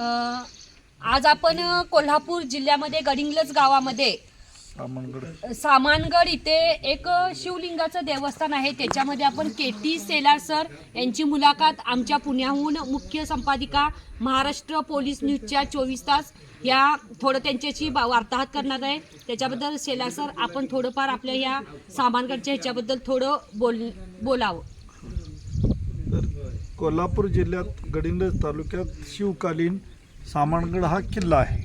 आज आपण कोल्हापूर जिल्ह्यामध्ये गडिंग्लज गावामध्ये सामानगड. इथे एक शिवलिंगाचं देवस्थान आहे. त्याच्यामध्ये आपण के टी सेलार सर यांची मुलाखत आमच्या पुण्याहून मुख्य संपादिका महाराष्ट्र पोलीस न्यूजच्या चोवीस तास या थोडं त्यांच्याशी बा- वार्ताहर करणार आहे. त्याच्याबद्दल सेलार सर आपण थोडंफार आपल्या या सामानगडच्या ह्याच्याबद्दल थोडं बोल बोलावं. कोल्हापूर जिल्ह्यात गडिंग्लज तालुक्यात शिवकालीन सामानगड हा किल्ला आहे.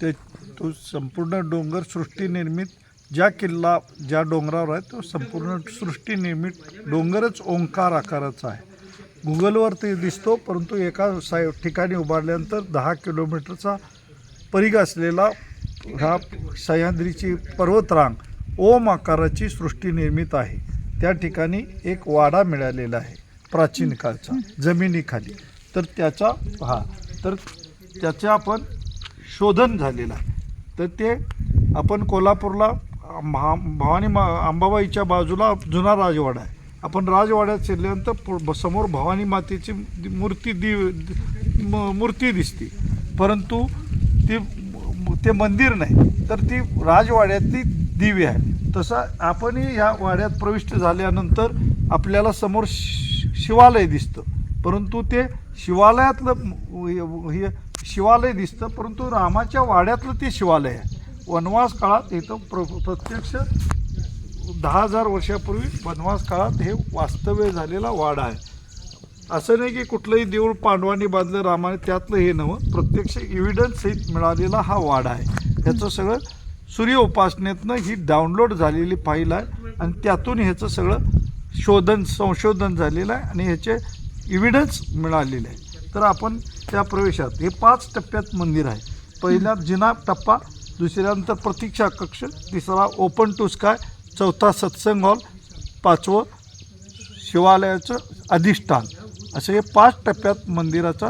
ते तो संपूर्ण डोंगर सृष्टीनिर्मित ज्या किल्ला ज्या डोंगरावर आहे तो संपूर्ण सृष्टीनिर्मित डोंगरच ओंकार आकाराचा आहे. गुगलवर ते दिसतो परंतु एका साय ठिकाणी उभारल्यानंतर दहा किलोमीटरचा परिघ असलेला हा सह्याद्रीची पर्वतरांग ओम आकाराची सृष्टी निर्मित आहे. त्या ठिकाणी एक वाडा मिळालेला आहे. प्राचीन काळचा जमिनीखाली. तर त्याचा हा तर त्याचं आपण शोधन झालेलं आहे. तर ते आपण कोल्हापूरला महा भवानी मा अंबाबाईच्या बाजूला जुना राजवाडा आहे. आपण राजवाड्यात शिरल्यानंतर पु- समोर भवानी मातेची मूर्ती दि म- मूर्ती दिसते. परंतु ती ते मंदिर नाही. तर ती राजवाड्यातली दिवे आहे तसं आपणही ह्या वाड्यात प्रविष्ट झाल्यानंतर आपल्याला समोर शिवालय दिसतं. परंतु ते शिवालयातलं हे शिवालय दिसतं परंतु रामाच्या वाड्यातलं ते शिवालय आहे. वनवास काळात इथं प्र प्रत्यक्ष दहा हजार वर्षापूर्वी वनवास काळात हे वास्तव्य झालेला वाडा आहे. असं नाही की कुठलंही देऊळ पांडवांनी बांधलं रामाने त्यातलं हे नवं प्रत्यक्ष इव्हिडन्सहित मिळालेला हा वाडा आहे. ह्याचं सगळं सूर्य उपासनेतनं ही डाउनलोड झालेली फाईल आहे आणि त्यातून ह्याचं सगळं शोधन संशोधन झालेलं आहे आणि ह्याचे इव्हिडन्स मिळालेले आहे. तर आपण त्या प्रवेशात हे पाच टप्प्यात मंदिर आहे. पहिला जिना टप्पा दुसऱ्यानंतर प्रतीक्षा कक्ष तिसरा ओपन टू स्काय चौथा सत्संग हॉल पाचवं शिवालयाचं अधिष्ठान. असे हे पाच टप्प्यात मंदिराचा